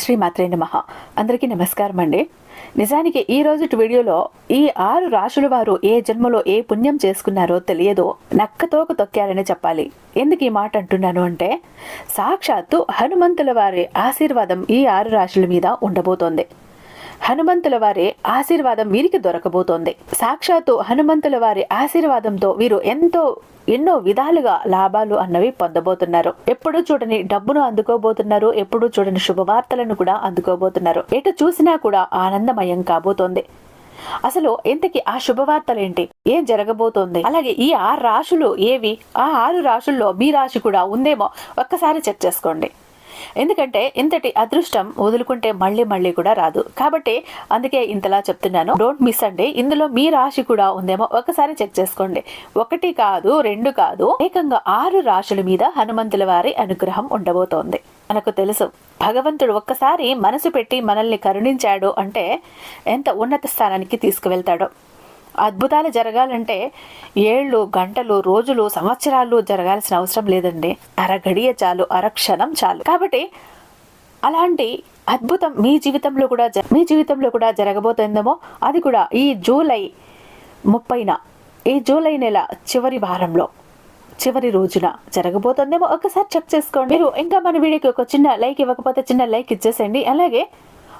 శ్రీ మాత్రే నమ. అందరికీ నమస్కారం అండి నిజానికి ఈ రోజు వీడియోలో ఈ ఆరు రాశుల వారు ఏ జన్మలో ఏ పుణ్యం చేసుకున్నారో తెలియదో. నక్కతోక తొక్కారని చెప్పాలి. ఎందుకు ఈ మాట అంటున్నాను అంటే సాక్షాత్తు హనుమంతుల వారి ఆశీర్వాదం ఈ ఆరు రాశుల మీద ఉండబోతోంది. హనుమంతుల వారి ఆశీర్వాదం వీరికి దొరకబోతోంది. సాక్షాత్తు హనుమంతుల వారి ఆశీర్వాదంతో వీరు ఎంతో ఎన్నో విధాలుగా లాభాలు అన్నవి పొందబోతున్నారు. ఎప్పుడు చూడని డబ్బును అందుకోబోతున్నారు ఎప్పుడు చూడని శుభవార్తలను కూడా అందుకోబోతున్నారు. ఎటు చూసినా కూడా ఆనందమయం కాబోతోంది. అసలు ఇంతకి ఆ శుభవార్తలేంటి? ఏం జరగబోతోంది? అలాగే ఈ ఆరు రాశులు ఏవి? ఆ ఆరు రాశుల్లో మీ రాశి కూడా ఉందేమో ఒక్కసారి చెక్ చేసుకోండి. ఎందుకంటే ఇంతటి అదృష్టం వదులుకుంటే మళ్ళీ మళ్ళీ కూడా రాదు. కాబట్టి అందుకే ఇంతలా చెప్తున్నాను. డోంట్ మిస్ అండి ఇందులో మీ రాశి కూడా ఉందేమో ఒకసారి చెక్ చేసుకోండి. ఒకటి కాదు రెండు కాదు ఏకంగా ఆరు రాశుల మీద హనుమంతుల వారి అనుగ్రహం ఉండబోతోంది. మనకు తెలుసు భగవంతుడు ఒక్కసారి మనసు పెట్టి మనల్ని కరుణించాడు అంటే ఎంత ఉన్నత స్థానానికి తీసుకువెళ్తాడో. అద్భుతాలు జరగాలంటే ఏళ్ళు గంటలు రోజులు సంవత్సరాలు జరగాల్సిన అవసరం లేదండి. అరగడియ చాలు అరక్షణం చాలు. కాబట్టి అలాంటి అద్భుతం మీ జీవితంలో కూడా మీ జీవితంలో కూడా జరగబోతుందేమో అది కూడా ఈ జూలై ముప్పైన ఈ జూలై నెల చివరి వారంలో చివరి రోజున జరగబోతుందేమో ఒకసారి చెక్ చేసుకోండి. మీరు ఇంకా మన వీడియోకి ఒక చిన్న లైక్ ఇవ్వకపోతే చిన్న లైక్ ఇచ్చేసేయండి. అలాగే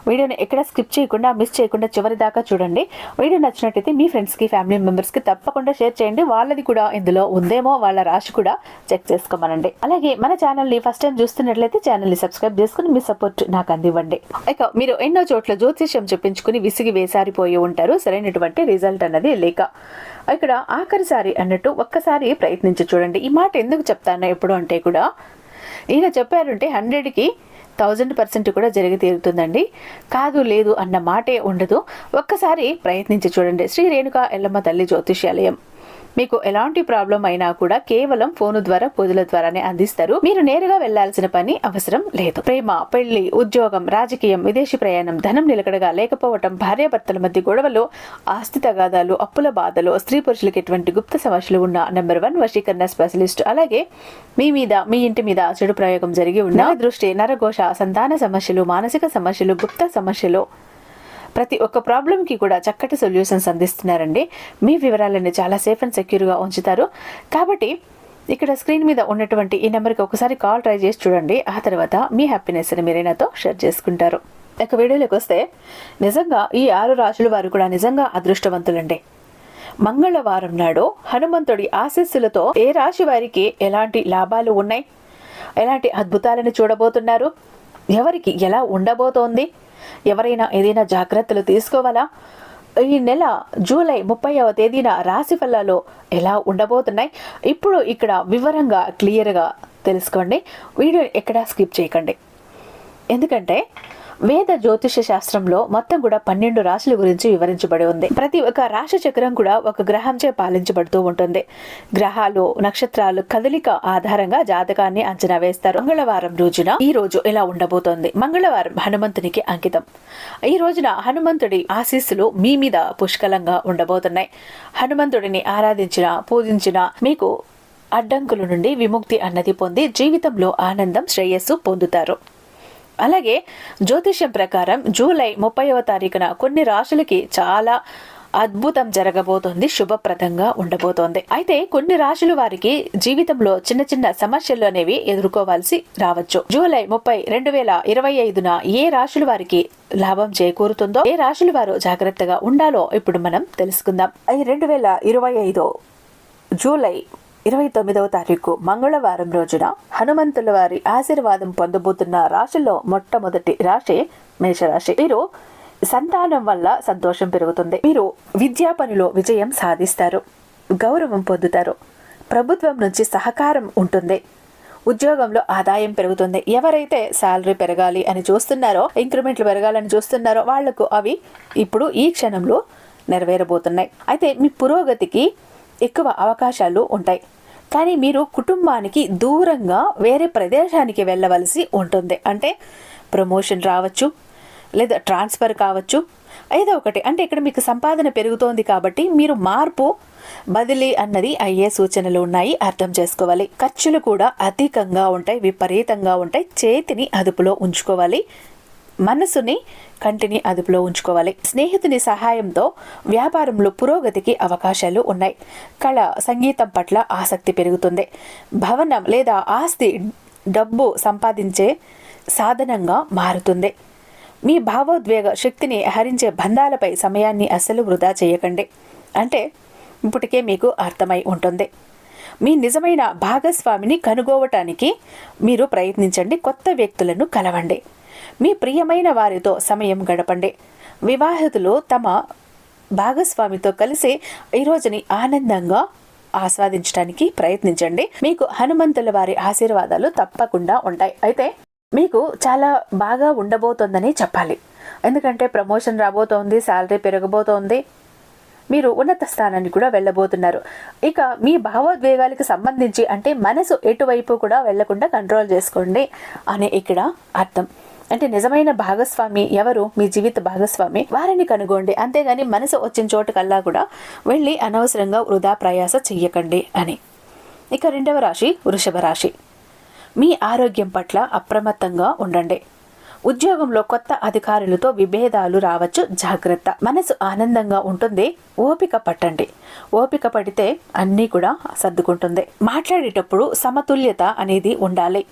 వీడియోని ఎక్కడ స్కిప్ చేయకుండా మిస్ చేయకుండా చివరి దాకా చూడండి. వీడియో నచ్చినట్టయితే మీ ఫ్రెండ్స్కి ఫ్యామిలీ మెంబర్స్కి తప్పకుండా షేర్ చేయండి. వాళ్ళది కూడా ఇందులో ఉందేమో వాళ్ళ రాశి కూడా చెక్ చేసుకోమనండి. అలాగే మన ఛానల్ని ఫస్ట్ టైం చూస్తున్నట్లయితే ఛానల్ని సబ్స్క్రైబ్ చేసుకుని మీ సపోర్ట్ నాకు అందివ్వండి. ఇక మీరు ఎన్నో చోట్ల జ్యోతిష్యం చెప్పించుకుని విసిగి వేసారిపోయి ఉంటారు. సరైనటువంటి రిజల్ట్ అన్నది లేక. ఇక్కడ ఆఖరిసారి అన్నట్టు ఒక్కసారి ప్రయత్నించి చూడండి. ఈ మాట ఎందుకు చెప్తాను ఎప్పుడు అంటే కూడా ఈయన చెప్పారంటే హండ్రెడ్కి థౌజండ్ పర్సెంట్ కూడా జరిగి తీరుతుందండి. కాదు లేదు అన్న మాటే ఉండదు. ఒక్కసారి ప్రయత్నించి చూడండి. శ్రీ రేణుక ఎల్లమ్మ తల్లి జ్యోతిష్యాలయం. మీకు ఎలాంటి ప్రాబ్లం అయినా కూడా కేవలం ఫోను ద్వారా పొదుల ద్వారానే అందిస్తారు. మీరు నేరుగా వెళ్ళాల్సిన పని అవసరం లేదు. ప్రేమ పెళ్ళి ఉద్యోగం రాజకీయం విదేశీ ప్రయాణం ధనం నిలకడగా లేకపోవటం భార్యాభర్తల మధ్య గొడవలు ఆస్తి తగాదాలు అప్పుల బాధలు స్త్రీ పురుషులకు ఎటువంటి గుప్త సమస్యలు ఉన్న నెంబర్ వన్ వశీకరణ స్పెషలిస్ట్. అలాగే మీ మీద మీ ఇంటి మీద చెడు ప్రయోగం జరిగి ఉన్న దృష్టి నరఘోష సంతాన సమస్యలు మానసిక సమస్యలు గుప్త సమస్యలు ప్రతి ఒక్క ప్రాబ్లంకి కూడా చక్కటి సొల్యూషన్స్ అందిస్తున్నారండి. మీ వివరాలను చాలా సేఫ్ అండ్ సెక్యూర్గా ఉంచుతారు. కాబట్టి ఇక్కడ స్క్రీన్ మీద ఉన్నటువంటి ఈ నెంబర్కి ఒకసారి కాల్ ట్రై చేసి చూడండి. ఆ తర్వాత మీ హ్యాపీనెస్ని మీరే నాతో షేర్ చేసుకుంటారు. ఇక వీడియోలోకి వస్తే నిజంగా ఈ ఆరు రాశుల వారు కూడా నిజంగా అదృష్టవంతులండి. మంగళవారం నాడు హనుమంతుడి ఆశీస్సులతో ఏ రాశి వారికి ఎలాంటి లాభాలు ఉన్నాయి? ఎలాంటి అద్భుతాలను చూడబోతున్నారు? ఎవరికి ఎలా ఉండబోతోంది? ఎవరైనా ఏదైనా జాగ్రత్తలు తీసుకోవాలా? ఈ నెల జూలై ముప్పైవ తేదీన రాశి ఫలాలు ఎలా ఉండబోతున్నాయి? ఇప్పుడు ఇక్కడ వివరంగా క్లియర్గా తెలుసుకోండి. వీడియో ఎక్కడా స్కిప్ చేయకండి. ఎందుకంటే వేద జ్యోతిష శాస్త్రంలో మొత్తం కూడా పన్నెండు రాశుల గురించి వివరించబడి ఉంది. ప్రతి ఒక్క రాశి చక్రం కూడా ఒక గ్రహంచే పాలించబడుతూ ఉంటుంది. గ్రహాలు నక్షత్రాలు కదలిక ఆధారంగా జాతకాన్ని అంచనా వేస్తారు. మంగళవారం రోజున ఈ రోజు ఇలా ఉండబోతోంది. మంగళవారం హనుమంతునికి అంకితం. ఈ రోజున హనుమంతుడి ఆశీస్సులు మీ మీద పుష్కలంగా ఉండబోతున్నాయి. హనుమంతుడిని ఆరాధించిన పూజించిన మీకు అడ్డంకుల నుండి విముక్తి అన్నది పొంది జీవితంలో ఆనందం శ్రేయస్సు పొందుతారు. అలాగే జ్యోతిష్యం ప్రకారం జూలై ముప్పైవ తారీఖున కొన్ని రాశులకి చాలా అద్భుతం జరగబోతోంది శుభప్రదంగా ఉండబోతోంది. అయితే కొన్ని రాశుల వారికి జీవితంలో చిన్న చిన్న సమస్యలు అనేవి ఎదుర్కోవాల్సి రావచ్చు. జూలై ముప్పై రెండు వేల ఇరవై ఐదున ఏ రాశుల వారికి లాభం చేకూరుతుందో ఏ రాశుల వారు జాగ్రత్తగా ఉండాలో ఇప్పుడు మనం తెలుసుకుందాం. రెండు వేల ఇరవై ఐదు జూలై ఇరవై తొమ్మిదవ తారీఖు మంగళవారం రోజున హనుమంతుల వారి ఆశీర్వాదం పొందబోతున్న రాశిలో మొట్టమొదటి రాశి మేషరాశి. మీరు సంతానం వల్ల సంతోషం పెరుగుతుంది. మీరు విద్యా పనిలో విజయం సాధిస్తారు గౌరవం పొందుతారు ప్రభుత్వం నుంచి సహకారం ఉంటుంది ఉద్యోగంలో ఆదాయం పెరుగుతుంది. ఎవరైతే శాలరీ పెరగాలి అని చూస్తున్నారో ఇంక్రిమెంట్లు పెరగాలని చూస్తున్నారో వాళ్ళకు అవి ఇప్పుడు ఈ క్షణంలో నెరవేరబోతున్నాయి. అయితే మీ పురోగతికి ఎక్కువ అవకాశాలు ఉంటాయి. కానీ మీరు కుటుంబానికి దూరంగా వేరే ప్రదేశానికి వెళ్ళవలసి ఉంటుంది. అంటే ప్రమోషన్ రావచ్చు లేదా ట్రాన్స్ఫర్ కావచ్చు ఏదో ఒకటి. అంటే ఇక్కడ మీకు సంపాదన పెరుగుతోంది కాబట్టి మీరు మార్పు బదిలీ అన్నది అయ్యే సూచనలు ఉన్నాయి. అర్థం చేసుకోవాలి. ఖర్చులు కూడా అధికంగా ఉంటాయి విపరీతంగా ఉంటాయి. చేతిని అదుపులో ఉంచుకోవాలి. మనసుని కంటిని అదుపులో ఉంచుకోవాలి. స్నేహితుని సహాయంతో వ్యాపారంలో పురోగతికి అవకాశాలు ఉన్నాయి. కళ సంగీతం పట్ల ఆసక్తి పెరుగుతుంది. భవనం లేదా ఆస్తి డబ్బు సంపాదించే సాధనంగా మారుతుంది. మీ భావోద్వేగ శక్తిని హరించే బంధాలపై సమయాన్ని అస్సలు వృధా చేయకండి. అంటే ఇప్పటికే మీకు అర్థమై ఉంటుంది. మీ నిజమైన భాగస్వామిని కనుగోవటానికి మీరు ప్రయత్నించండి. కొత్త వ్యక్తులను కలవండి. మీ ప్రియమైన వారితో సమయం గడపండి. వివాహితులు తమ భాగస్వామితో కలిసి ఈ రోజుని ఆనందంగా ఆస్వాదించడానికి ప్రయత్నించండి. మీకు హనుమంతుల వారి ఆశీర్వాదాలు తప్పకుండా ఉంటాయి. అయితే మీకు చాలా బాగా ఉండబోతోందని చెప్పాలి. ఎందుకంటే ప్రమోషన్ రాబోతోంది శాలరీ పెరగబోతోంది. మీరు ఉన్నత స్థానాన్ని కూడా వెళ్ళబోతున్నారు. ఇక మీ భావోద్వేగాలకు సంబంధించి అంటే మనసు ఎటువైపు కూడా వెళ్ళకుండా కంట్రోల్ చేసుకోండి అనే ఇక్కడ అర్థం. అంటే నిజమైన భాగస్వామి ఎవరు? మీ జీవిత భాగస్వామి. వారిని కనుగోండి. అంతేగాని మనసు వచ్చిన చోటుకల్లా కూడా వెళ్ళి అనవసరంగా వృధా ప్రయాస చెయ్యకండి అని. ఇక రెండవ రాశి వృషభ రాశి. మీ ఆరోగ్యం పట్ల అప్రమత్తంగా ఉండండి. ఉద్యోగంలో కొత్త అధికారులతో విభేదాలు రావచ్చు జాగ్రత్త. మనసు ఆనందంగా ఉంటుంది ఓపిక పట్టండి. ఓపిక పడితే అన్నీ కూడా సర్దుకుంటుంది. మాట్లాడేటప్పుడు సమతుల్యత అనేది ఉండాలి.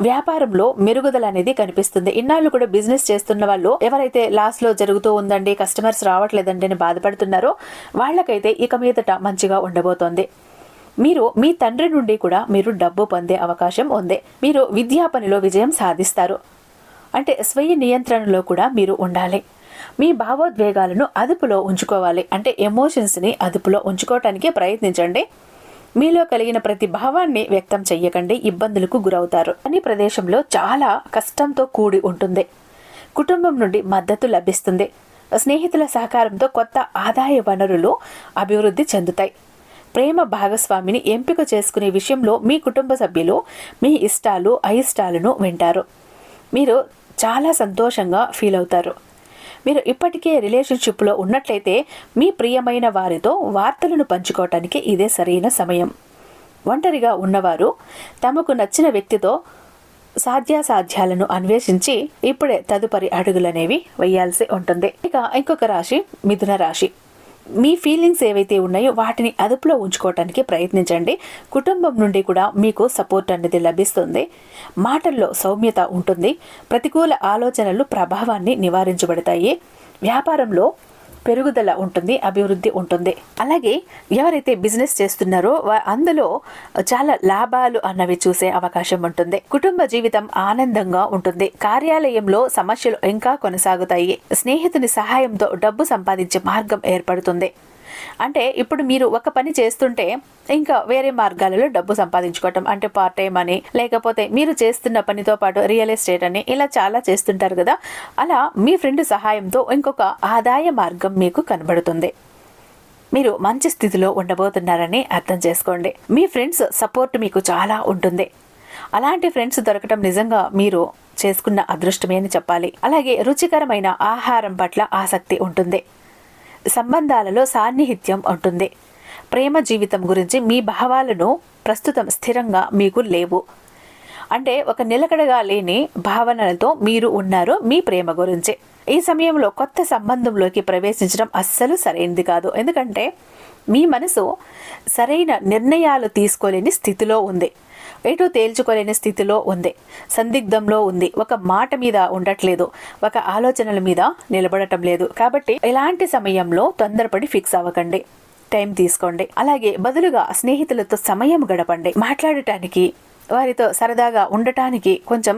వ్యాపారంలో మెరుగుదల అనేది కనిపిస్తుంది. ఇన్నాళ్ళు కూడా బిజినెస్ చేస్తున్న వాళ్ళు ఎవరైతే లాస్లో జరుగుతూ ఉందండి కస్టమర్స్ రావట్లేదండి అని బాధపడుతున్నారో వాళ్ళకైతే ఇక మీదట మంచిగా ఉండబోతోంది. మీరు మీ తండ్రి నుండి కూడా మీరు డబ్బు పొందే అవకాశం ఉంది. మీరు విద్యా పనిలో విజయం సాధిస్తారు. అంటే స్వయ నియంత్రణలో కూడా మీరు ఉండాలి. మీ భావోద్వేగాలను అదుపులో ఉంచుకోవాలి. అంటే ఎమోషన్స్ని అదుపులో ఉంచుకోవటానికి ప్రయత్నించండి. మీలో కలిగిన ప్రతి భావాన్ని వ్యక్తం చెయ్యకండి. ఇబ్బందులకు గురవుతారు. అని ప్రదేశంలో చాలా కష్టంతో కూడి ఉంటుంది. కుటుంబం నుండి మద్దతు లభిస్తుంది. స్నేహితుల సహకారంతో కొత్త ఆదాయ వనరులు అభివృద్ధి చెందుతాయి. ప్రేమ భాగస్వామిని ఎంపిక చేసుకునే విషయంలో మీ కుటుంబ సభ్యులు మీ ఇష్టాలు అయిష్టాలను వింటారు. మీరు చాలా సంతోషంగా ఫీల్ అవుతారు. మీరు ఇప్పటికే రిలేషన్షిప్లో ఉన్నట్లయితే మీ ప్రియమైన వారితో వార్తలను పంచుకోవటానికి ఇదే సరైన సమయం. ఒంటరిగా ఉన్నవారు తమకు నచ్చిన వ్యక్తితో సాధ్యాసాధ్యాలను అన్వేషించి ఇప్పుడే తదుపరి అడుగులనేవి వేయాల్సి ఉంటుంది. ఇక ఇంకొక రాశి మిథున రాశి. మీ ఫీలింగ్స్ ఏవైతే ఉన్నాయో వాటిని అదుపులో ఉంచుకోవటానికి ప్రయత్నించండి. కుటుంబం నుండి కూడా మీకు సపోర్ట్ అనేది లభిస్తుంది. మాటల్లో సౌమ్యత ఉంటుంది. ప్రతికూల ఆలోచనలు ప్రభావాన్ని నివారించబడతాయి. వ్యాపారంలో పెరుగుదల ఉంటుంది అభివృద్ధి ఉంటుంది. అలాగే ఎవరైతే బిజినెస్ చేస్తున్నారో అందులో చాలా లాభాలు అన్నవి చూసే అవకాశం ఉంటుంది. కుటుంబ జీవితం ఆనందంగా ఉంటుంది. కార్యాలయంలో సమస్యలు ఇంకా కొనసాగుతాయి. స్నేహితుని సహాయంతో డబ్బు సంపాదించే మార్గం ఏర్పడుతుంది. అంటే ఇప్పుడు మీరు ఒక పని చేస్తుంటే ఇంకా వేరే మార్గాలలో డబ్బు సంపాదించుకోవటం అంటే పార్ట్ టైం అని లేకపోతే మీరు చేస్తున్న పనితో పాటు రియల్ ఎస్టేట్ అని ఇలా చాలా చేస్తుంటారు కదా. అలా మీ ఫ్రెండ్ సహాయంతో ఇంకొక ఆదాయ మార్గం మీకు కనబడుతుంది. మీరు మంచి స్థితిలో ఉండబోతున్నారని అర్థం చేసుకోండి. మీ ఫ్రెండ్స్ సపోర్ట్ మీకు చాలా ఉంటుంది. అలాంటి ఫ్రెండ్స్ దొరకటం నిజంగా మీరు చేసుకున్న అదృష్టమే అని చెప్పాలి. అలాగే రుచికరమైన ఆహారం పట్ల ఆసక్తి ఉంటుంది. సంబంధాలలో సాన్నిహిత్యం ఉంటుంది. ప్రేమ జీవితం గురించి మీ భావాలను ప్రస్తుతం స్థిరంగా మీకు లేవు. అంటే ఒక నిలకడగా లేని భావనలతో మీరు ఉన్నారు మీ ప్రేమ గురించి. ఈ సమయంలో కొత్త సంబంధంలోకి ప్రవేశించడం అస్సలు సరైనది కాదు. ఎందుకంటే మీ మనసు సరైన నిర్ణయాలు తీసుకోలేని స్థితిలో ఉంది. ఎటు తేల్చుకోలేని స్థితిలో ఉంది. సందిగ్ధంలో ఉంది. ఒక మాట మీద ఉండట్లేదు. ఒక ఆలోచనల మీద నిలబడటం లేదు. కాబట్టి ఇలాంటి సమయంలో తొందరపడి ఫిక్స్ అవ్వకండి. టైం తీసుకోండి. అలాగే బదులుగా స్నేహితులతో సమయం గడపండి. మాట్లాడటానికి వారితో సరదాగా ఉండటానికి కొంచెం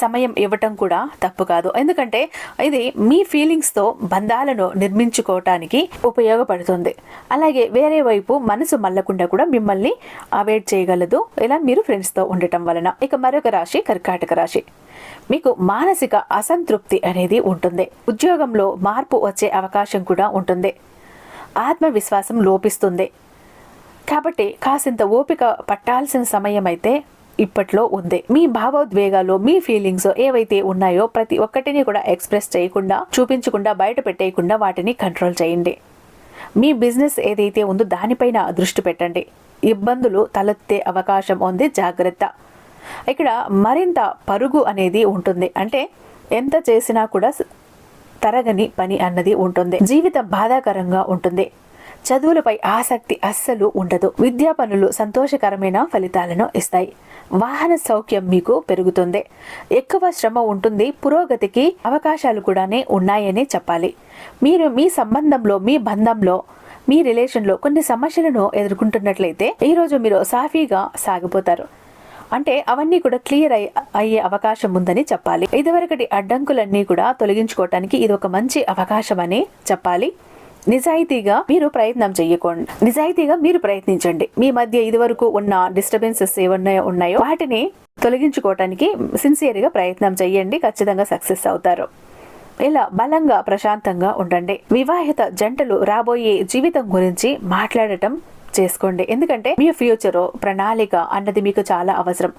సమయం ఇవ్వటం కూడా తప్పు కాదు. ఎందుకంటే ఇది మీ ఫీలింగ్స్తో బంధాలను నిర్మించుకోవటానికి ఉపయోగపడుతుంది. అలాగే వేరే వైపు మనసు మల్లకుండా కూడా మిమ్మల్ని అవాయిడ్ చేయగలదు. ఇలా మీరు ఫ్రెండ్స్తో ఉండటం వలన. ఇక మరొక రాశి కర్కాటక రాశి. మీకు మానసిక అసంతృప్తి అనేది ఉంటుంది. ఉద్యోగంలో మార్పు వచ్చే అవకాశం కూడా ఉంటుంది. ఆత్మవిశ్వాసం లోపిస్తుంది. కాబట్టి కాసింత ఓపిక పట్టాల్సిన సమయం అయితే ఇప్పట్లో ఉంది. మీ భావోద్వేగాలు మీ ఫీలింగ్స్ ఏవైతే ఉన్నాయో ప్రతి ఒక్కటిని కూడా ఎక్స్ప్రెస్ చేయకుండా చూపించకుండా బయట పెట్టేయకుండా వాటిని కంట్రోల్ చేయండి. మీ బిజినెస్ ఏదైతే ఉందో దానిపైన దృష్టి పెట్టండి. ఇబ్బందులు తలెత్తే అవకాశం ఉంది జాగ్రత్త. ఇక్కడ మరింత పరుగు అనేది ఉంటుంది. అంటే ఎంత చేసినా కూడా తరగని పని అన్నది ఉంటుంది. జీవితం బాధాకరంగా ఉంటుంది. చదువులపై ఆసక్తి అస్సలు ఉండదు. విద్యా పనులు సంతోషకరమైన ఫలితాలను ఇస్తాయి. వాహన సౌఖ్యం మీకు పెరుగుతుంది. ఎక్కువ శ్రమ ఉంటుంది. పురోగతికి అవకాశాలు కూడానే ఉన్నాయని చెప్పాలి. మీరు మీ సంబంధంలో మీ బంధంలో మీ రిలేషన్లో కొన్ని సమస్యలను ఎదుర్కొంటున్నట్లయితే ఈరోజు మీరు సాఫీగా సాగిపోతారు. అంటే అవన్నీ కూడా క్లియర్ అయ్యే అవకాశం ఉందని చెప్పాలి. ఇదివరకటి అడ్డంకులన్నీ కూడా తొలగించుకోవటానికి ఇది ఒక మంచి అవకాశం అని చెప్పాలి. నిజాయితీగా మీరు ప్రయత్నం చెయ్యకండి. నిజాయితీగా మీరు ప్రయత్నించండి. మీ మధ్య ఇదివరకు ఉన్న డిస్టర్బెన్సెస్ ఏమన్నా ఉన్నాయో వాటిని తొలగించుకోవటానికి సిన్సియర్గా ప్రయత్నం చెయ్యండి. ఖచ్చితంగా సక్సెస్ అవుతారు. ఇలా బలంగా ప్రశాంతంగా ఉండండి. వివాహిత జంటలు రాబోయే జీవితం గురించి మాట్లాడటం చేసుకోండి. ఎందుకంటే మీ ఫ్యూచర్ ప్రణాళిక అన్నది మీకు చాలా అవసరం.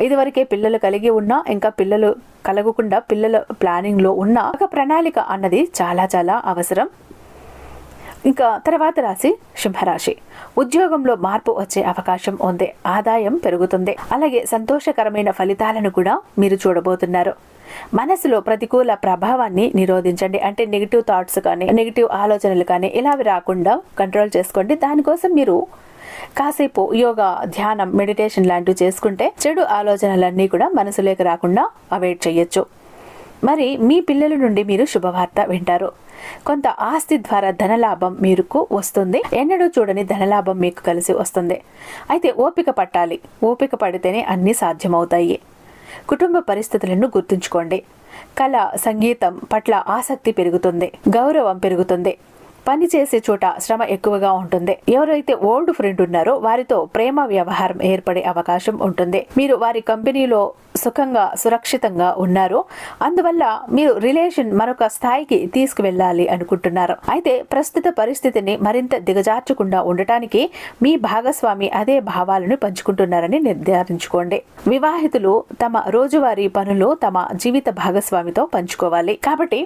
ఇదివరకే పిల్లలు కలిగి ఉన్నా ఇంకా పిల్లలు కలగకుండా పిల్లల ప్లానింగ్లో ఉన్న ఒక ప్రణాళిక అన్నది చాలా చాలా అవసరం. ఇంకా తర్వాత రాశి సింహరాశి. ఉద్యోగంలో మార్పు వచ్చే అవకాశం ఉంది ఆదాయం పెరుగుతుంది. అలాగే సంతోషకరమైన ఫలితాలను కూడా మీరు చూడబోతున్నారు. మనసులో ప్రతికూల ప్రభావాన్ని నిరోధించండి. అంటే నెగిటివ్ థాట్స్ కానీ నెగిటివ్ ఆలోచనలు కానీ ఇలావి రాకుండా కంట్రోల్ చేసుకోండి. దానికోసం మీరు కాసేపు యోగా ధ్యానం మెడిటేషన్ లాంటివి చేసుకుంటే చెడు ఆలోచనలన్నీ కూడా మనసులోకి రాకుండా అవాయిడ్ చేయొచ్చు. మరి మీ పిల్లల నుండి మీరు శుభవార్త వింటారు. కొంత ఆస్తి ద్వారా ధనలాభం మీకు వస్తుంది. ఎన్నడూ చూడని ధనలాభం మీకు కలిసి వస్తుంది. అయితే ఓపిక పట్టాలి. ఓపిక పడితేనే అన్నీ సాధ్యమవుతాయి. కుటుంబ పరిస్థితులను గుర్తుంచుకోండి. కళ సంగీతం పట్ల ఆసక్తి పెరుగుతుంది. గౌరవం పెరుగుతుంది. పని చేసే చోట శ్రమ ఎక్కువగా ఉంటుంది. ఎవరైతే ఓల్డ్ ఫ్రెండ్ ఉన్నారో వారితో ప్రేమ వ్యవహారం ఏర్పడే అవకాశం ఉంటుంది. మీరు వారి కంపెనీలో సుఖంగా సురక్షితంగా ఉన్నారు. అందువల్ల మీరు రిలేషన్ మరొక స్థాయికి తీసుకువెళ్ళాలి అనుకుంటున్నారు. అయితే ప్రస్తుత పరిస్థితిని మరింత దిగజార్చకుండా ఉండటానికి మీ భాగస్వామి అదే భావాలను పంచుకుంటున్నారని నిర్ధారించుకోండి. వివాహితులు తమ రోజువారీ పనులు తమ జీవిత భాగస్వామితో పంచుకోవాలి. కాబట్టి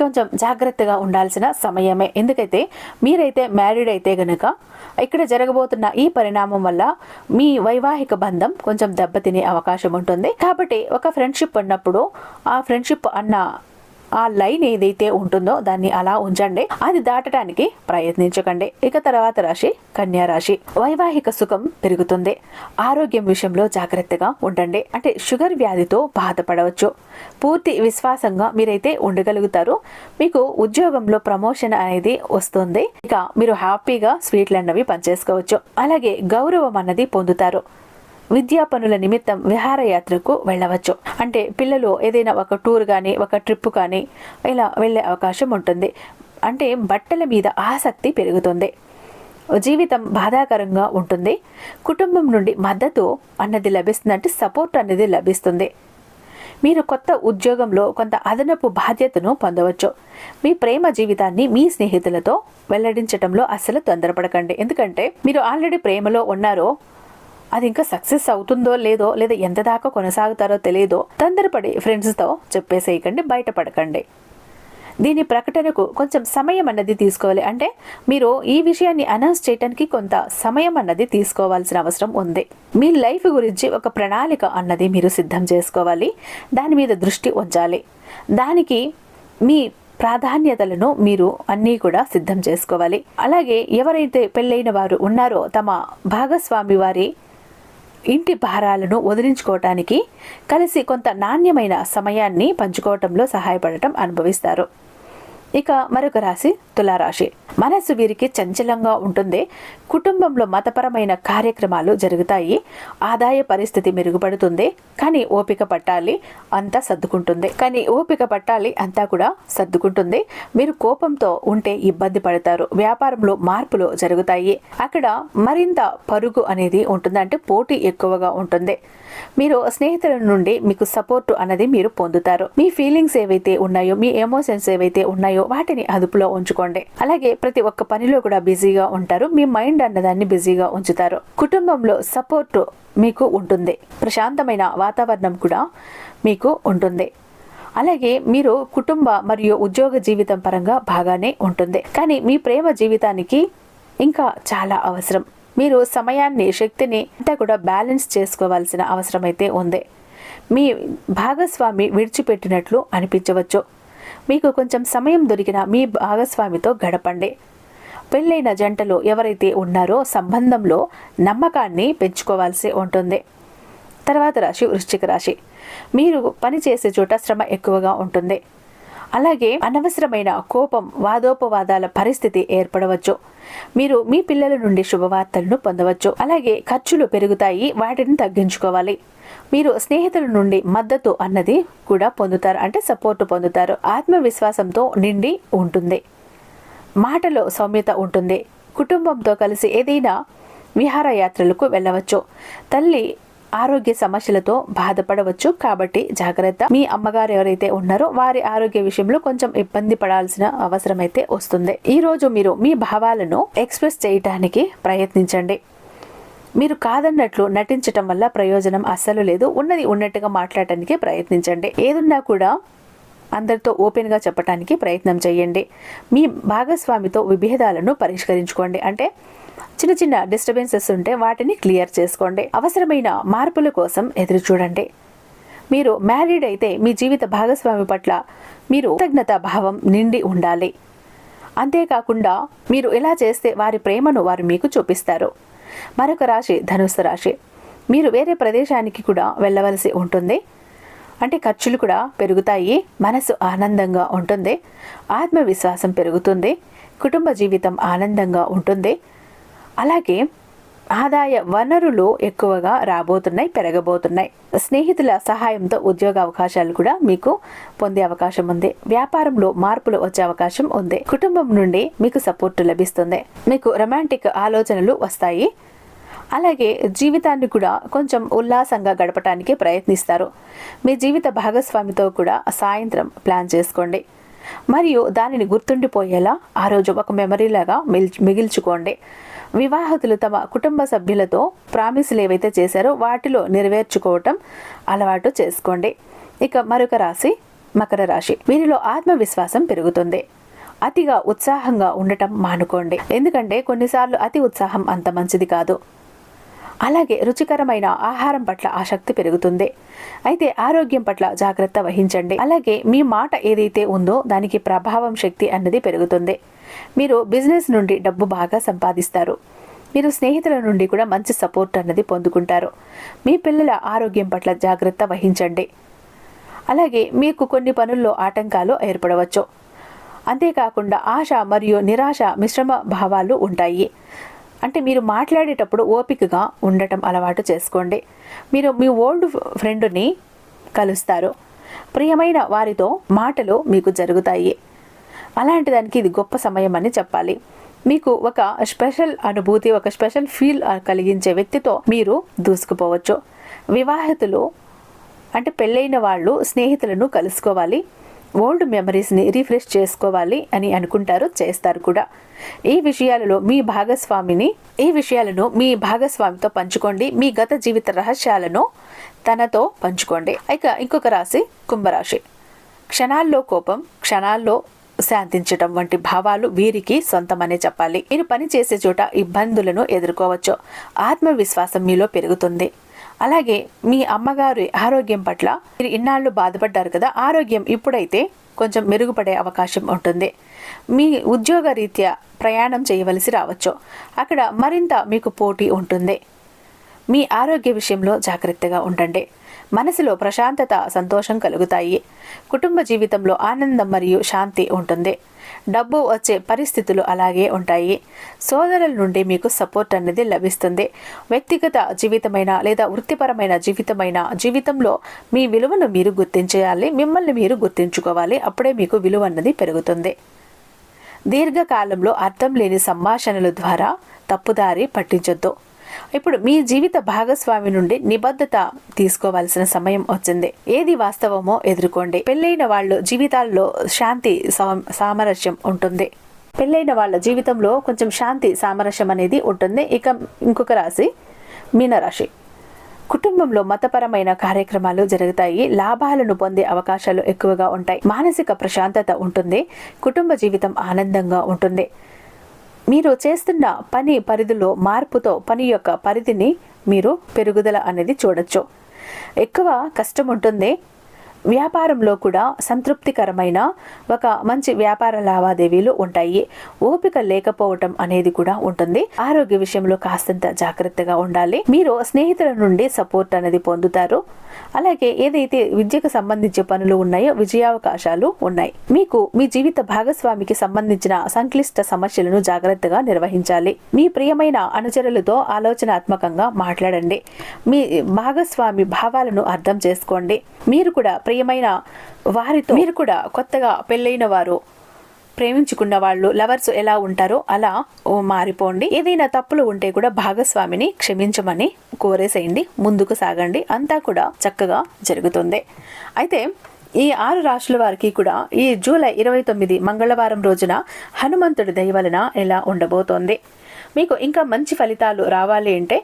కొంచెం జాగ్రత్తగా ఉండాల్సిన సమయమే. ఎందుకైతే మీరైతే మ్యారీడ్ అయితే గనక ఇక్కడ జరగబోతున్న ఈ పరిణామం వల్ల మీ వైవాహిక బంధం కొంచెం దెబ్బతినే అవకాశం ఉంటుంది. కాబట్టి ఒక ఫ్రెండ్షిప్ ఉన్నప్పుడు ఆ ఫ్రెండ్షిప్ అన్న ఆ లైన్ ఏదైతే ఉంటుందో దాన్ని అలా ఉంచండి. అది దాటడానికి ప్రయత్నించకండి. ఇక తర్వాత రాశి కన్యా రాశి. వైవాహిక సుఖం పెరుగుతుంది. ఆరోగ్యం విషయంలో జాగ్రత్తగా ఉండండి. అంటే షుగర్ వ్యాధితో బాధపడవచ్చు. పూర్తి విశ్వాసంగా మీరైతే ఉండగలుగుతారు. మీకు ఉద్యోగంలో ప్రమోషన్ అనేది వస్తుంది. ఇక మీరు హ్యాపీగా స్వీట్లు అన్నవి పనిచేసుకోవచ్చు. అలాగే గౌరవం అన్నది పొందుతారు. విద్యా పనుల నిమిత్తం విహారయాత్రకు వెళ్ళవచ్చు. అంటే పిల్లలు ఏదైనా ఒక టూర్ కానీ ఒక ట్రిప్ కానీ ఇలా వెళ్ళే అవకాశం ఉంటుంది. అంటే బట్టల మీద ఆసక్తి పెరుగుతుంది. జీవితం బాధాకరంగా ఉంటుంది. కుటుంబం నుండి మద్దతు అన్నది లభిస్తుంది అంటే సపోర్ట్ అనేది లభిస్తుంది. మీరు కొత్త ఉద్యోగంలో కొంత అదనపు బాధ్యతను పొందవచ్చు. మీ ప్రేమ జీవితాన్ని మీ స్నేహితులతో వెల్లడించడంలో అస్సలు తొందరపడకండి. ఎందుకంటే మీరు ఆల్రెడీ ప్రేమలో ఉన్నారో అది ఇంకా సక్సెస్ అవుతుందో లేదో లేదా ఎంత దాకా కొనసాగుతారో తెలియదో తొందరపడి ఫ్రెండ్స్తో చెప్పేసేయకండి బయటపడకండి. దీని ప్రకటనకు కొంచెం సమయం అన్నది తీసుకోవాలి. అంటే మీరు ఈ విషయాన్ని అనౌన్స్ చేయడానికి కొంత సమయం అన్నది తీసుకోవాల్సిన అవసరం ఉంది. మీ లైఫ్ గురించి ఒక ప్రణాళిక అన్నది మీరు సిద్ధం చేసుకోవాలి. దాని మీద దృష్టి ఉంచాలి. దానికి మీ ప్రాధాన్యతలను మీరు అన్నీ కూడా సిద్ధం చేసుకోవాలి. అలాగే ఎవరైతే పెళ్ళైన వారు ఉన్నారో తమ భాగస్వామి వారి ఇంటి భారాలను వదిలించుకోవటానికి కలిసి కొంత నాణ్యమైన సమయాన్ని పంచుకోవటంలో సహాయపడటం అనుభవిస్తారు. ఇక మరొక రాశి తులారాశి. మనస్సు వీరికి చంచలంగా ఉంటుంది. కుటుంబంలో మతపరమైన కార్యక్రమాలు జరుగుతాయి. ఆదాయ పరిస్థితి మెరుగుపడుతుంది. కానీ ఓపిక పట్టాలి అంతా సర్దుకుంటుంది. కానీ ఓపిక పట్టాలి అంతా కూడా సర్దుకుంటుంది. మీరు కోపంతో ఉంటే ఇబ్బంది పడతారు. వ్యాపారంలో మార్పులు జరుగుతాయి. అక్కడ మరింత పరుగు అనేది ఉంటుంది. అంటే పోటీ ఎక్కువగా ఉంటుంది. మీరు స్నేహితుల నుండి మీకు సపోర్ట్ అనేది మీరు పొందుతారు. మీ ఫీలింగ్స్ ఏవైతే ఉన్నాయో మీ ఎమోషన్స్ ఏవైతే ఉన్నాయో వాటిని అదుపులో ఉంచుకోండి. అలాగే ప్రతి ఒక్క పనిలో కూడా బిజీగా ఉంటారు. మీ మైండ్ అన్నదాన్ని బిజీగా ఉంచుతారు. కుటుంబంలో సపోర్ట్ మీకు ఉంటుంది. ప్రశాంతమైన వాతావరణం కూడా మీకు ఉంటుంది. అలాగే మీరు కుటుంబ మరియు ఉద్యోగ జీవితం పరంగా బాగానే ఉంటుంది. కానీ మీ ప్రేమ జీవితానికి ఇంకా చాలా అవసరం. మీరు సమయాన్ని శక్తిని అంతా కూడా బ్యాలెన్స్ చేసుకోవాల్సిన అవసరం అయితే ఉంది. మీ భాగస్వామి విడిచిపెట్టినట్లు అనిపించవచ్చు. మీకు కొంచెం సమయం దొరికిన మీ భాగస్వామితో గడపండి. పెళ్ళైన జంటలు ఎవరైతే ఉన్నారో సంబంధంలో నమ్మకాన్ని పెంచుకోవాల్సి ఉంటుంది. తర్వాత రాశి వృశ్చిక రాశి. మీరు పని చేసే చోట శ్రమ ఎక్కువగా ఉంటుంది. అలాగే అనవసరమైన కోపం వాదోపవాదాల పరిస్థితి ఏర్పడవచ్చు. మీరు మీ పిల్లల నుండి శుభవార్తలను పొందవచ్చు. అలాగే ఖర్చులు పెరుగుతాయి వాటిని తగ్గించుకోవాలి. మీరు స్నేహితుల నుండి మద్దతు అన్నది కూడా పొందుతారు. అంటే సపోర్ట్ పొందుతారు. ఆత్మవిశ్వాసంతో నిండి ఉంటుంది. మాటలో సౌమ్యత ఉంటుంది. కుటుంబంతో కలిసి ఏదైనా విహారయాత్రలకు వెళ్ళవచ్చు. తల్లి ఆరోగ్య సమస్యలతో బాధపడవచ్చు. కాబట్టి జాగ్రత్త. మీ అమ్మగారు ఎవరైతే ఉన్నారో వారి ఆరోగ్య విషయంలో కొంచెం ఇబ్బంది పడాల్సిన అవసరం అయితే వస్తుంది. ఈ రోజు మీరు మీ భావాలను ఎక్స్ప్రెస్ చేయటానికి ప్రయత్నించండి. మీరు కాదన్నట్లు నటించటం వల్ల ప్రయోజనం అస్సలు లేదు. ఉన్నది ఉన్నట్టుగా మాట్లాడటానికి ప్రయత్నించండి. ఏదున్నా కూడా అందరితో ఓపెన్గా చెప్పడానికి ప్రయత్నం చేయండి. మీ భాగస్వామితో విభేదాలను పరిష్కరించుకోండి. అంటే చిన్న చిన్న డిస్టర్బెన్సెస్ ఉంటే వాటిని క్లియర్ చేసుకోండి. అవసరమైన మార్పుల కోసం ఎదురు చూడండి. మీరు మ్యారీడ్ అయితే మీ జీవిత భాగస్వామి పట్ల మీరు కృతజ్ఞత భావం నిండి ఉండాలి. అంతేకాకుండా మీరు ఎలా చేస్తే వారి ప్రేమను వారు మీకు చూపిస్తారు. మరొక రాశి ధనుస్సు రాశి. మీరు వేరే ప్రదేశానికి కూడా వెళ్ళవలసి ఉంటుంది. అంటే ఖర్చులు కూడా పెరుగుతాయి మనసు ఆనందంగా ఉంటుంది ఆత్మవిశ్వాసం పెరుగుతుంది కుటుంబ జీవితం ఆనందంగా ఉంటుంది. అలాగే ఆదాయ వనరులు ఎక్కువగా రాబోతున్నాయి పెరగబోతున్నాయి. స్నేహితుల సహాయంతో ఉద్యోగ అవకాశాలు కూడా మీకు పొందే అవకాశం ఉంది. వ్యాపారంలో మార్పులు వచ్చే అవకాశం ఉంది. కుటుంబం నుండి మీకు సపోర్ట్ లభిస్తుంది. మీకు రొమాంటిక్ ఆలోచనలు వస్తాయి. అలాగే జీవితాన్ని కూడా కొంచెం ఉల్లాసంగా గడపడానికి ప్రయత్నిస్తారు. మీ జీవిత భాగస్వామితో కూడా సాయంత్రం ప్లాన్ చేసుకోండి. మరియు దానిని గుర్తుండిపోయేలా ఆ రోజు ఒక మెమరీలాగా మిగిల్చుకోండి. వివాహితులు తమ కుటుంబ సభ్యులతో ప్రామిసులు ఏవైతే చేశారో వాటిలో నెరవేర్చుకోవటం అలవాటు చేసుకోండి. ఇక మరొక రాశి మకర రాశి. వీరిలో ఆత్మవిశ్వాసం పెరుగుతుంది. అతిగా ఉత్సాహంగా ఉండటం మానుకోండి. ఎందుకంటే కొన్నిసార్లు అతి ఉత్సాహం అంత మంచిది కాదు. అలాగే రుచికరమైన ఆహారం పట్ల ఆసక్తి పెరుగుతుంది. అయితే ఆరోగ్యం పట్ల జాగ్రత్త వహించండి. అలాగే మీ మాట ఏదైతే ఉందో దానికి ప్రభావం శక్తి అన్నది పెరుగుతుంది. మీరు బిజినెస్ నుండి డబ్బు బాగా సంపాదిస్తారు. మీరు స్నేహితుల నుండి కూడా మంచి సపోర్ట్ అన్నది పొందుకుంటారు. మీ పిల్లల ఆరోగ్యం పట్ల జాగ్రత్త వహించండి. అలాగే మీకు కొన్ని పనుల్లో ఆటంకాలు ఏర్పడవచ్చు. అంతేకాకుండా ఆశ మరియు నిరాశ మిశ్రమ భావాలు ఉంటాయి. అంటే మీరు మాట్లాడేటప్పుడు ఓపికగా ఉండటం అలవాటు చేసుకోండి. మీరు మీ ఓల్డ్ ఫ్రెండ్ని కలుస్తారు. ప్రియమైన వారితో మాటలు మీకు జరుగుతాయి. అలాంటి దానికి ఇది గొప్ప సమయం అని చెప్పాలి. మీకు ఒక స్పెషల్ అనుభూతి ఒక స్పెషల్ ఫీల్ కలిగించే వ్యక్తితో మీరు దూసుకుపోవచ్చు. వివాహితులు అంటే పెళ్ళైన వాళ్ళు స్నేహితులను కలుసుకోవాలి. ఓల్డ్ మెమరీస్ని రీఫ్రెష్ చేసుకోవాలి అని అనుకుంటారు చేస్తారు కూడా. ఈ విషయాలలో మీ భాగస్వామిని ఈ విషయాలను మీ భాగస్వామితో పంచుకోండి. మీ గత జీవిత రహస్యాలను తనతో పంచుకోండి. ఇక ఇంకొక రాశి కుంభరాశి. క్షణాల్లో కోపం క్షణాల్లో శాంతించటం వంటి భావాలు వీరికి సొంతమనే చెప్పాలి. మీరు పని చేసే చోట ఇబ్బందులను ఎదుర్కోవచ్చు. ఆత్మవిశ్వాసం మీలో పెరుగుతుంది. అలాగే మీ అమ్మగారి ఆరోగ్యం పట్ల మీరు ఇన్నాళ్ళు బాధపడ్డారు కదా ఆరోగ్యం ఇప్పుడైతే కొంచెం మెరుగుపడే అవకాశం ఉంటుంది. మీ ఉద్యోగ రీత్యా ప్రయాణం చేయవలసి రావచ్చు. అక్కడ మరింత మీకు పోటీ ఉంటుంది. మీ ఆరోగ్య విషయంలో జాగ్రత్తగా ఉండండి. మనసులో ప్రశాంతత సంతోషం కలుగుతాయి. కుటుంబ జీవితంలో ఆనందం మరియు శాంతి ఉంటుంది. డబ్బు వచ్చే పరిస్థితులు అలాగే ఉంటాయి. సోదరుల నుండి మీకు సపోర్ట్ అనేది లభిస్తుంది. వ్యక్తిగత జీవితమైన లేదా వృత్తిపరమైన జీవితమైన జీవితంలో మీ విలువను మీరు గుర్తించేయాలి మిమ్మల్ని మీరు గుర్తించుకోవాలి అప్పుడే మీకు విలువ అన్నది పెరుగుతుంది. దీర్ఘకాలంలో అర్థం లేని సంభాషణల ద్వారా తప్పుదారి పట్టించొద్దు. ఇప్పుడు మీ జీవిత భాగస్వామి నుండి నిబద్ధత తీసుకోవాల్సిన సమయం వచ్చింది. ఏది వాస్తవమో ఎదుర్కోండి. పెళ్ళైన వాళ్ళు జీవితాల్లో శాంతి సామరస్యం ఉంటుంది. పెళ్ళైన వాళ్ళ జీవితంలో కొంచెం శాంతి సామరస్యం అనేది ఉంటుంది. ఇక ఇంకొక రాశి మీనరాశి. కుటుంబంలో మతపరమైన కార్యక్రమాలు జరుగుతాయి. లాభాలను పొందే అవకాశాలు ఎక్కువగా ఉంటాయి. మానసిక ప్రశాంతత ఉంటుంది. కుటుంబ జీవితం ఆనందంగా ఉంటుంది. మీరు చేస్తున్న పని పరిధిలో మార్పుతో పని యొక్క పరిధిని మీరు పెరుగుదల అనేది చూడొచ్చు. ఎక్కువ కష్టం ఉంటుంది వ్యాపారంలో కూడా సంతృప్తికరమైన ఒక మంచి వ్యాపార లావాదేవీలు ఉంటాయి. ఓపిక లేకపోవటం అనేది కూడా ఉంటుంది. ఆరోగ్య విషయంలో కాస్తంత జాగ్రత్తగా ఉండాలి. మీరు స్నేహితుల నుండి సపోర్ట్ అనేది పొందుతారు. అలాగే ఏదైతే విద్యకు సంబంధించి పనులు ఉన్నాయో విజయావకాశాలు ఉన్నాయి. మీకు మీ జీవిత భాగస్వామికి సంబంధించిన సంక్లిష్ట సమస్యలను జాగ్రత్తగా నిర్వహించాలి. మీ ప్రియమైన అనుచరులతో ఆలోచనాత్మకంగా మాట్లాడండి. మీ భాగస్వామి భావాలను అర్థం చేసుకోండి. మీరు కూడా ప్రియమైన వారితో మీరు కూడా కొత్తగా పెళ్ళైన వారు ప్రేమించుకున్న వాళ్ళు లవర్స్ ఎలా ఉంటారో అలా మారిపోండి. ఏదైనా తప్పులు ఉంటే కూడా భాగస్వామిని క్షమించమని కోరేసేయండి. ముందుకు సాగండి. అంతా కూడా చక్కగా జరుగుతుంది. అయితే ఈ ఆరు రాశుల వారికి కూడా ఈ జూలై ఇరవై తొమ్మిది మంగళవారం రోజున హనుమంతుడి దయవలన ఎలా ఉండబోతోంది? మీకు ఇంకా మంచి ఫలితాలు రావాలి అంటే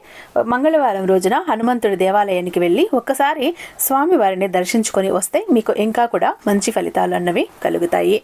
మంగళవారం రోజున హనుమంతుడి దేవాలయానికి వెళ్ళి ఒక్కసారి స్వామివారిని దర్శించుకొని వస్తే మీకు ఇంకా కూడా మంచి ఫలితాలు అన్నవి కలుగుతాయి.